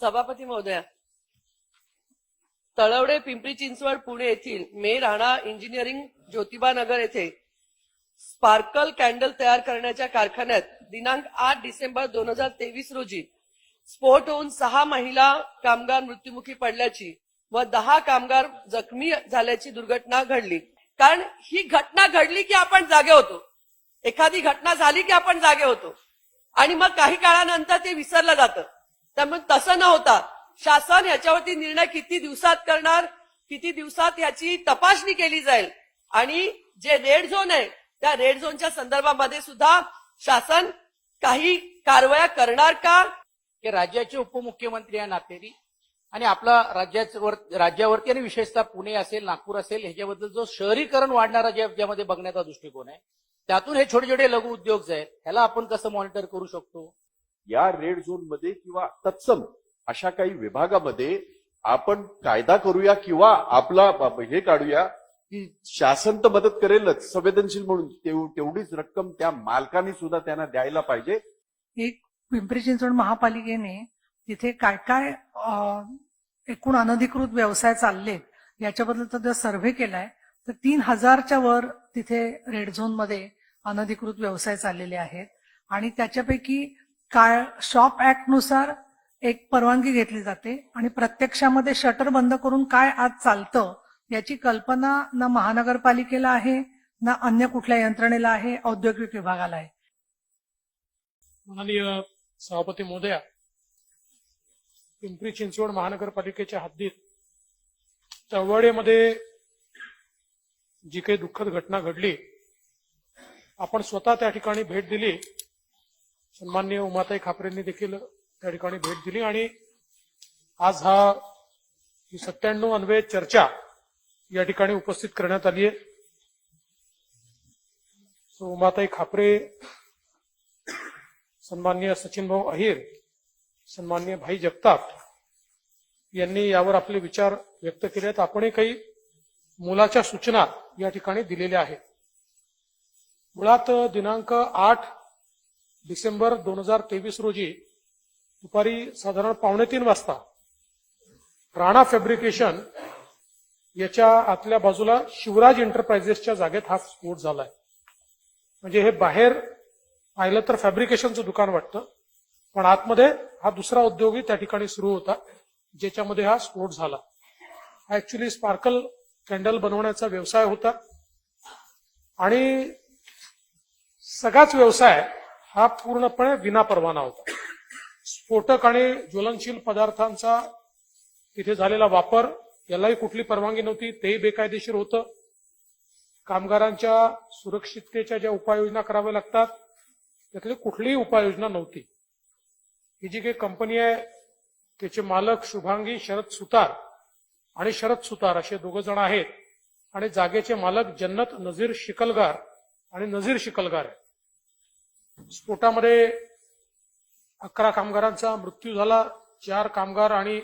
सभापती महोदया तळवडे पिंपरी चिंचवड पुणे येथील मे राणा इंजिनिअरिंग ज्योतिबा नगर येथे स्पार्कल कॅन्डल तयार करण्याच्या कारखान्यात दिनांक आठ डिसेंबर दोन हजार तेवीस रोजी स्फोट होऊन सहा महिला कामगार मृत्युमुखी पडल्याची व दहा कामगार जखमी झाल्याची दुर्घटना घडली. कारण ही घटना घडली की आपण जागे होतो. एखादी घटना झाली की आपण जागे होतो. आणि मग काही काळानंतर ते विसरलं जातं. त्यामुळे तसं न होता शासन याच्यावरती निर्णय किती दिवसात करणार किती दिवसात याची तपासणी केली जाईल आणि जे रेड झोन आहे त्या रेड झोनच्या संदर्भामध्ये सुद्धा शासन काही कारवाया करणार का? की राज्याचे उपमुख्यमंत्री या नातेरी आणि आपला राज्यावर राज्यावरती आणि विशेषतः पुणे असेल नागपूर असेल ह्याच्याबद्दल जो शहरीकरण वाढणारा ज्यामध्ये बघण्याचा दृष्टिकोन आहे त्यातून हे छोटे छोटे लघु उद्योग जे आहेत ह्याला आपण कसं मॉनिटर करू शकतो? या रेड झोनमध्ये किंवा तत्सम अशा काही विभागामध्ये आपण कायदा करूया किंवा आपला हे काढूया की शासन तर मदत करेलच संवेदनशील म्हणून. तेवढीच रक्कम त्या मालकाने सुद्धा त्यांना द्यायला पाहिजे. एक पिंपरी चिंचवड महापालिकेने तिथे काय काय एकूण अनधिकृत व्यवसाय चाललेत याच्याबद्दल जर सर्व्हे केलाय. तर तीन हजारच्या वर तिथे रेड झोनमध्ये अनधिकृत व्यवसाय चाललेले आहेत. आणि त्याच्यापैकी काय शॉप ऍक्टनुसार एक परवानगी घेतली जाते आणि प्रत्यक्षामध्ये शटर बंद करून काय आज चालतं याची कल्पना ना महानगरपालिकेला आहे ना अन्य कुठल्या यंत्रणेला आहे औद्योगिक विभागाला आहे. माननीय सभापती महोदया पिंपरी चिंचवड महानगरपालिकेच्या हद्दीत तळवडेमध्ये जी काही दुःखद घटना घडली आपण स्वतः त्या ठिकाणी भेट दिली. सन्मान्य उमाताई खापरेंनी देखील त्या ठिकाणी भेट दिली आणि आज हा ही सत्त्याण्णव अन्वय चर्चा या ठिकाणी उपस्थित करण्यात आली आहे. सो उमाताई खापरे सन्मान्य सचिन भाऊ अहिर सन्मान्य भाई जगताप यांनी यावर आपले विचार व्यक्त केले आहेत. आपणही काही मुलाच्या सूचना या ठिकाणी दिलेल्या आहेत. मुळात दिनांक आठ डिसेंबर दोन हजार तेवीस रोजी दुपारी साधारण पावणे तीन वाजता राणा फॅब्रिकेशन याच्या आतल्या बाजूला शिवराज एंटरप्राइजेसच्या जागेत हा स्फोट झालाय. म्हणजे हे बाहेर पाहिलं तर फॅब्रिकेशनचं दुकान वाटतं पण आतमध्ये हा दुसरा उद्योगही त्या ठिकाणी सुरू होता ज्याच्यामध्ये हा स्फोट झाला. हा ऍक्च्युली स्पार्कल कॅन्डल बनवण्याचा व्यवसाय होता आणि सगळाच व्यवसाय हा पूर्णपणे विनापरवाना होता. स्फोटक आणि ज्वलनशील पदार्थांचा तिथे झालेला वापर यालाही कुठली परवानगी नव्हती तेही बेकायदेशीर होतं. कामगारांच्या सुरक्षिततेच्या ज्या उपाययोजना कराव्या लागतात त्यातली कुठलीही उपाययोजना नव्हती. ही जी काही कंपनी आहे त्याचे मालक शुभांगी शरद सुतार आणि शरद सुतार असे दोघं जण आहेत आणि जागेचे मालक जन्नत नझीर शिकलगार आणि नझीर शिकलगार आहेत. स्फोटामध्ये अकरा कामगारांचा मृत्यू झाला चार कामगार आणि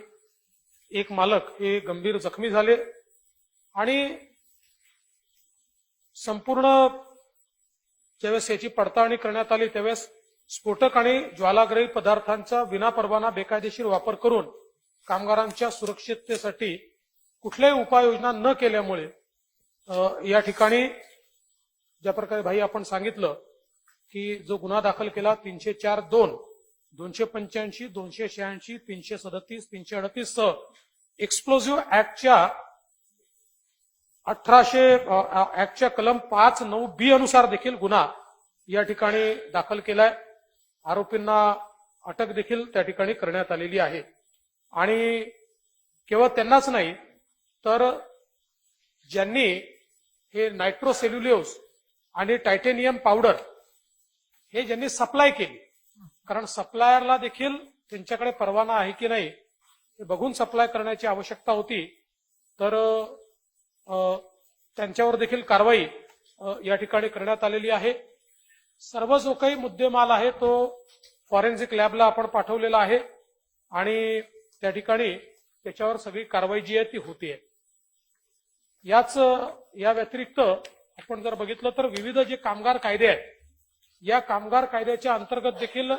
एक मालक हे गंभीर जखमी झाले. आणि संपूर्ण ज्यावेळेस याची पडताळणी करण्यात आली त्यावेळेस स्फोटक आणि ज्वालाग्रही पदार्थांचा विनापरवाना बेकायदेशीर वापर करून कामगारांच्या सुरक्षिततेसाठी कुठल्याही उपाययोजना न केल्यामुळे या ठिकाणी ज्या प्रकारे भाई आपण सांगितलं की जो गुन्हा दाखल केला तीनशे चार दोन दोनशे पंच्याऐंशी दोनशे शहाऐंशी तीनशे सदतीस तीनशे अडतीस सह एक्सप्लोझिव्ह ऍक्टच्या अठराशे ऍक्टच्या कलम पाच नऊ बी अनुसार देखील गुन्हा या ठिकाणी दाखल केलाय. आरोपींना अटक देखील त्या ठिकाणी करण्यात आलेली आहे. आणि केवळ त्यांनाच नाही तर ज्यांनी हे नायट्रोसेल्युलोज आणि टायटेनियम पावडर हे ज्यांनी सप्लाय केली. कारण सप्लायरला देखील त्यांच्याकडे परवाना आहे की नाही हे बघून सप्लाय करण्याची आवश्यकता होती. तर त्यांच्यावर देखील कारवाई या ठिकाणी करण्यात आलेली आहे. सर्व जो काही मुद्देमाल आहे तो फॉरेन्सिक लॅबला आपण पाठवलेला आहे आणि त्या ठिकाणी त्याच्यावर सगळी कारवाई जी आहे ती होतीये. याच या व्यतिरिक्त आपण जर बघितलं तर विविध जे कामगार कायदे आहेत या कामगार कायद्याच्या अंतर्गत देखील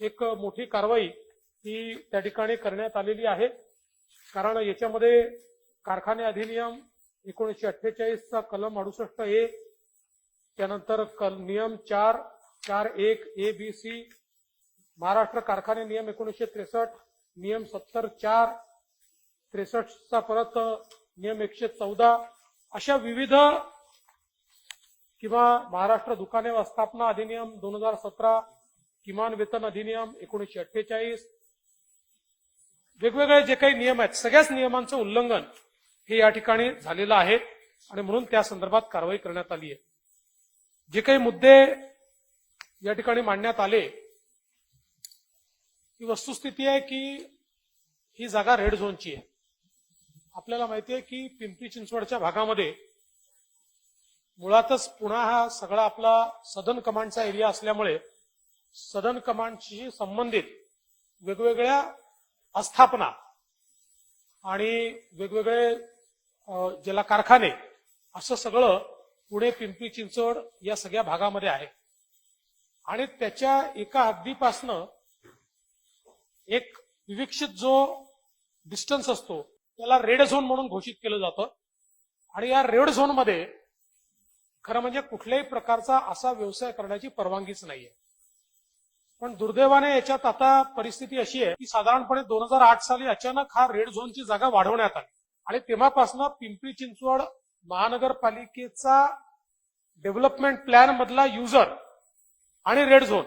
एक मोठी कारवाई ही त्या ठिकाणी करण्यात आलेली आहे. कारण याच्यामध्ये कारखाने अधिनियम एकोणीसशे अठ्ठेचाळीसचा कलम अडुसष्ट ए त्यानंतर कल नियम चार चार एक ए बी सी महाराष्ट्र कारखाने नियम एकोणीसशे त्रेसष्ट नियम सत्तर चार त्रेसष्टचा परत नियम एकशे चौदा अशा विविध किंवा महाराष्ट्र दुकाने व स्थापना अधिनियम दोन हजार सतरा किमान वेतन अधिनियम एकोणीसशे अठ्ठेचाळीस वेगवेगळे जे काही नियम आहेत सगळ्याच नियमांचं उल्लंघन हे या ठिकाणी झालेलं आहे आणि म्हणून त्या संदर्भात कारवाई करण्यात आली आहे. जे काही मुद्दे या ठिकाणी मांडण्यात आले ही वस्तुस्थिती आहे की ही जागा रेड झोनची आहे. आपल्याला माहिती आहे की पिंपरी चिंचवडच्या भागामध्ये मुळातच पुणा हा सगळा आपला सदन कमांडचा एरिया असल्यामुळे सदन कमांडशी संबंधित वेगवेगळ्या आस्थापना आणि वेगवेगळे ज्याला कारखाने असं सगळं पुणे पिंपरी चिंचवड या सगळ्या भागामध्ये आहे. आणि त्याच्या एका हद्दीपासनं एक विविक्षित जो डिस्टन्स असतो त्याला रेड झोन म्हणून घोषित केलं जातं. आणि या रेड झोनमध्ये खरं म्हणजे कुठल्याही प्रकारचा असा व्यवसाय करण्याची परवानगीच नाहीये. पण दुर्दैवाने याच्यात आता परिस्थिती अशी आहे की साधारणपणे दोन हजार आठ साली अचानक हा रेड झोनची जागा वाढवण्यात आली. आणि तेव्हापासून पिंपरी चिंचवड महानगरपालिकेचा डेव्हलपमेंट प्लॅन मधला युजर आणि रेड झोन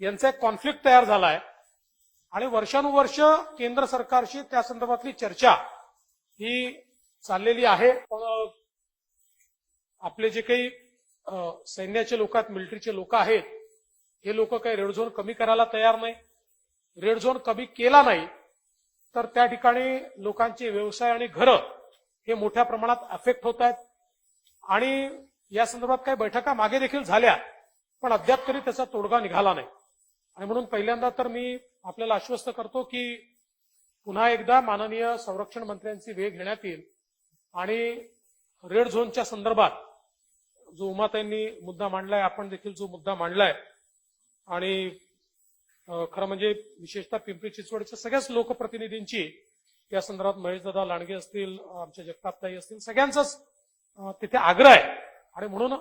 यांचा एक कॉन्फ्लिक्ट तयार झाला आहे आणि वर्षानुवर्ष केंद्र सरकारशी त्या संदर्भातली चर्चा ही चाललेली आहे. पण आपले जे काही सैन्याचे लोक आहेत मिलिटरीचे लोक आहेत हे लोक काही रेड झोन कमी करायला तयार नाही रेड झोन कमी केला नाही तर त्या ठिकाणी लोकांचे व्यवसाय आणि घरं हे मोठ्या प्रमाणात अफेक्ट होत आहेत. आणि या संदर्भात काही बैठका मागे देखील झाल्या पण अद्याप तरी त्याचा तोडगा निघाला नाही. आणि म्हणून पहिल्यांदा तर मी आपल्याला आश्वस्त करतो की पुन्हा एकदा माननीय संरक्षण मंत्र्यांची वेळ घेण्यात येईल. आणि रेड झोनच्या संदर्भात जो उमाताईंनी मुद्दा मांडलाय आपण देखील जो मुद्दा मांडलाय आणि खरं म्हणजे विशेषतः पिंपरी चिंचवडच्या सगळ्याच लोकप्रतिनिधींची या संदर्भात महेशदादा लांडगे असतील आमच्या जगतापताई असतील सगळ्यांचाच तिथे आग्रह आहे. आणि म्हणून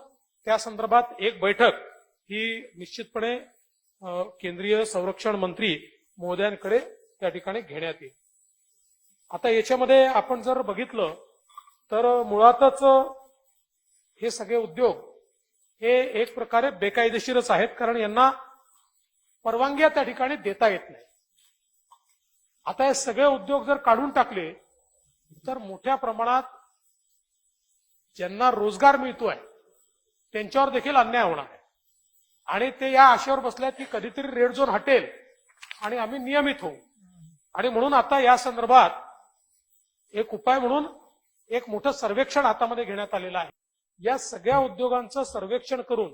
त्या संदर्भात एक बैठक ही निश्चितपणे केंद्रीय संरक्षण मंत्री महोदयांकडे त्या ठिकाणी घेण्यात येईल. आता याच्यामध्ये आपण जर बघितलं तर मुळातच हे सगळे उद्योग हे एक प्रकारे बेकायदेशीरच आहेत कारण यांना परवानग्या त्या ठिकाणी देता येत नाही. आता हे सगळे उद्योग जर काढून टाकले तर मोठ्या प्रमाणात ज्यांना रोजगार मिळतोय त्यांच्यावर देखील अन्याय होणार आहे. आणि ते या आशेवर बसल्यात की कधीतरी रेड झोन हटेल आणि आम्ही नियमित होऊ. आणि म्हणून आता या संदर्भात एक उपाय म्हणून एक मोठं सर्वेक्षण हातामध्ये घेण्यात आलेलं आहे. या सगळ्या उद्योगांचं सर्वेक्षण करून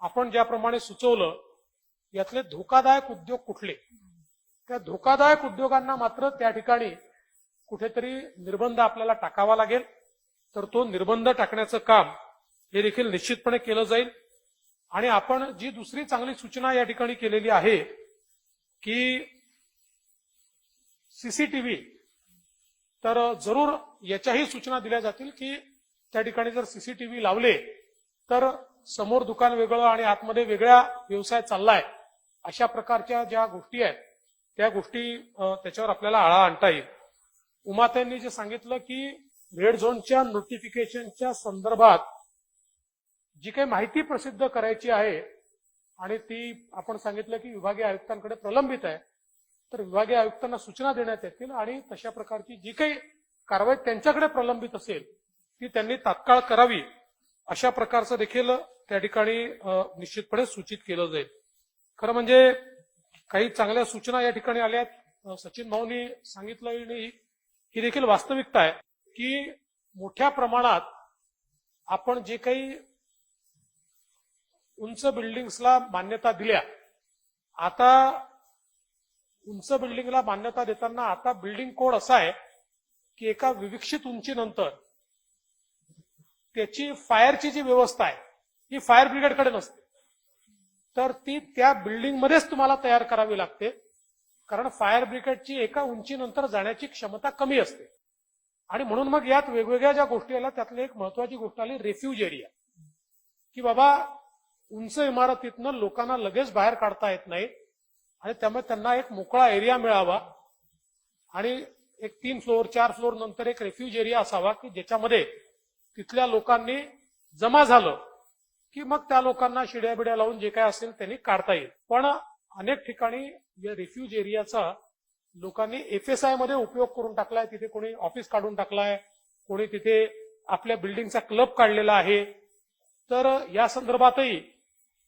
आपण ज्याप्रमाणे सुचवलं यातले धोकादायक उद्योग कुठले? त्या धोकादायक उद्योगांना मात्र त्या ठिकाणी कुठेतरी निर्बंध आपल्याला टाकावा लागेल. तर तो निर्बंध टाकण्याचं काम हे देखील निश्चितपणे केलं जाईल. आणि आपण जी दुसरी चांगली सूचना या ठिकाणी केलेली आहे की सीसीटीव्ही तर जरूर याच्याही सूचना दिल्या जातील की त्या ठिकाणी जर सीसीटीव्ही लावले तर समोर दुकान वेगळं आणि आतमध्ये वेगळा व्यवसाय चाललाय अशा प्रकारच्या ज्या गोष्टी आहेत त्या गोष्टी त्याच्यावर आपल्याला आळा आणता येईल. उमाताईंनी जे सांगितलं की रेड झोनच्या नोटिफिकेशनच्या संदर्भात जी काही माहिती प्रसिद्ध करायची आहे आणि ती आपण सांगितलं की विभागीय आयुक्तांकडे प्रलंबित आहे तर विभागीय आयुक्तांना सूचना देण्यात येतील आणि तशा प्रकारची जी काही कारवाई त्यांच्याकडे प्रलंबित असेल ती त्यांनी तात्काळ करावी अशा प्रकारचं देखील त्या ठिकाणी निश्चितपणे सूचित केलं जाईल. खरं म्हणजे काही चांगल्या सूचना या ठिकाणी आल्यात. सचिन भाऊनी सांगितलं ही देखील वास्तविकता आहे की मोठ्या प्रमाणात आपण जे काही उंच बिल्डिंग्सला मान्यता दिल्या आता उंच बिल्डिंगला मान्यता देताना आता बिल्डिंग कोड असा आहे की एका विविक्षित उंचीनंतर त्याची फायरची जी व्यवस्था आहे ही फायर ब्रिगेडकडे नसते. तर ती त्या बिल्डिंग मध्येच तुम्हाला तयार करावी लागते कारण फायर ब्रिगेडची एका उंचीनंतर जाण्याची क्षमता कमी असते. आणि म्हणून मग यात वेगवेगळ्या ज्या गोष्टी आल्या त्यातली एक महत्वाची गोष्ट आली रेफ्यूज एरिया की बाबा उंच इमारतीतनं लोकांना लगेच बाहेर काढता येत नाही आणि त्यामुळे त्यांना एक मोकळा एरिया मिळावा आणि एक तीन फ्लोअर चार फ्लोअर नंतर एक रेफ्यूज एरिया असावा की ज्याच्यामध्ये तिथल्या लोकांनी जमा झालं की मग त्या लोकांना शिड्या बिड्या लावून जे काय असेल त्यांनी काढता येईल. पण अनेक ठिकाणी या रिफ्यूज एरियाचा लोकांनी एफ एस आयमध्ये उपयोग करून टाकलाय. तिथे कोणी ऑफिस काढून टाकलाय. कोणी तिथे आपल्या बिल्डिंगचा क्लब काढलेला आहे. तर या संदर्भातही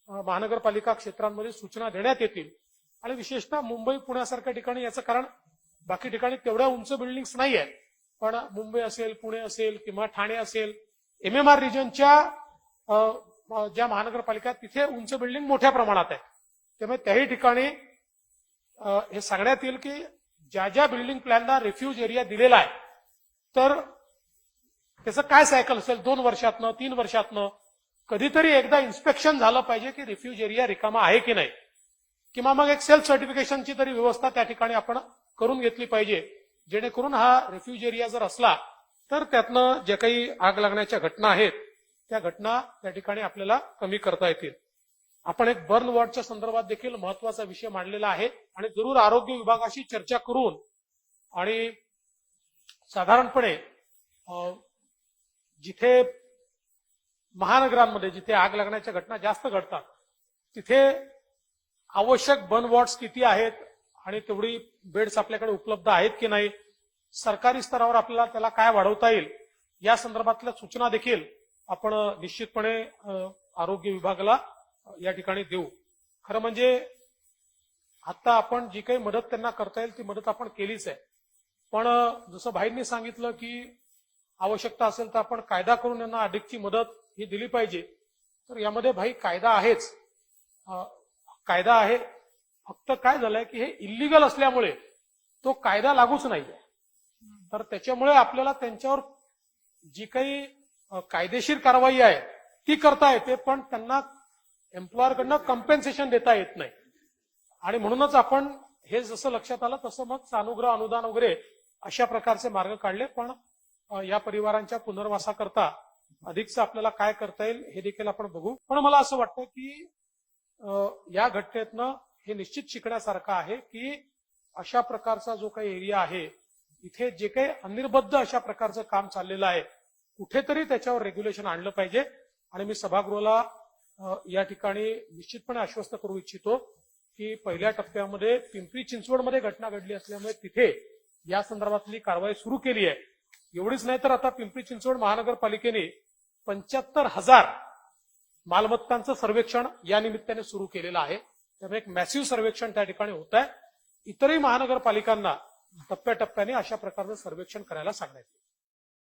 महानगरपालिका क्षेत्रांमध्ये सूचना देण्यात येतील. आणि विशेषतः मुंबई पुण्यासारख्या ठिकाणी याचं कारण बाकी ठिकाणी तेवढ्या उंच बिल्डिंग्स नाही आहेत पण मुंबई असेल पुणे असेल किंवा ठाणे असेल एम एम आर रिजनच्या ज्या महानगरपालिका तिथे उंच बिल्डिंग मोठ्या प्रमाणात आहे त्यामुळे त्याही ठिकाणी हे सांगण्यात येईल की ज्या ज्या बिल्डिंग प्लॅनला रिफ्यूज एरिया दिलेला आहे तर त्याचं काय सायकल असेल दोन वर्षातनं तीन वर्षातनं कधीतरी एकदा इन्स्पेक्शन झालं पाहिजे की रिफ्यूज एरिया रिकामा आहे की नाही. किंवा मग एक सेल्फ सर्टिफिकेशनची तरी व्यवस्था त्या ठिकाणी आपण करून घेतली पाहिजे. जेणेकरून हा रेफ्युज एरिया जर असला तर त्यातनं जे काही आग लागण्याच्या घटना आहेत त्या घटना त्या ठिकाणी आपल्याला कमी करता येतील. आपण एक बर्न वॉर्डच्या संदर्भात देखील महत्त्वाचा विषय मांडलेला आहे आणि जरूर आरोग्य विभागाशी चर्चा करून आणि साधारणपणे जिथे महानगरांमध्ये जिथे आग लागण्याच्या घटना जास्त घडतात तिथे आवश्यक बर्न वॉर्ड्स किती आहेत आणि तेवढी बेड्स आपल्याकडे उपलब्ध आहेत की नाही सरकारी स्तरावर आपल्याला त्याला काय वाढवता येईल या संदर्भातल्या सूचना देखील आपण निश्चितपणे आरोग्य विभागाला या ठिकाणी देऊ. खरं म्हणजे आता आपण जी काही मदत त्यांना करता येईल ती मदत आपण केलीच आहे. पण जसं भाईंनी सांगितलं की आवश्यकता असेल तर आपण कायदा करून यांना अधिकची मदत ही दिली पाहिजे. तर यामध्ये भाई कायदा आहेच. कायदा आहे फक्त काय झालंय की हे इलिगल असल्यामुळे तो कायदा लागूच नाही तर त्याच्यामुळे आपल्याला त्यांच्यावर जी काही कायदेशीर कारवाई आहे ती करता येते पण त्यांना एम्प्लॉयरकडनं कम्पेन्सेशन देता येत नाही. आणि म्हणूनच आपण हे जसं लक्षात आलं तसं मग सानुग्रह अनुदान वगैरे अशा प्रकारचे मार्ग काढले पण या परिवारांच्या पुनर्वासाकरता अधिकचं आपल्याला काय करता येईल हे देखील आपण बघू. पण मला असं वाटतं की या घटनेतनं हे निश्चित शिकण्यासारखं आहे की अशा प्रकारचा जो काही एरिया आहे इथे जे काही अनिर्बद्ध अशा प्रकारचं काम चाललेलं आहे कुठेतरी त्याच्यावर रेग्युलेशन आणलं पाहिजे. आणि मी सभागृहाला या ठिकाणी निश्चितपणे आश्वस्त करू इच्छितो की पहिल्या टप्प्यामध्ये पिंपरी चिंचवडमध्ये घटना घडली असल्यामुळे तिथे या संदर्भातली कारवाई सुरू केली आहे. एवढीच नाही तर आता पिंपरी चिंचवड महानगरपालिकेने पंच्याहत्तर हजार मालमत्तांचं सर्वेक्षण या निमित्ताने सुरू केलेलं आहे. त्यामुळे एक मॅसिव्ह सर्वेक्षण त्या ठिकाणी होत आहे इतरही महानगरपालिकांना टप्प्याटप्प्याने अशा प्रकारचं सर्वेक्षण करायला सांगण्यात येईल.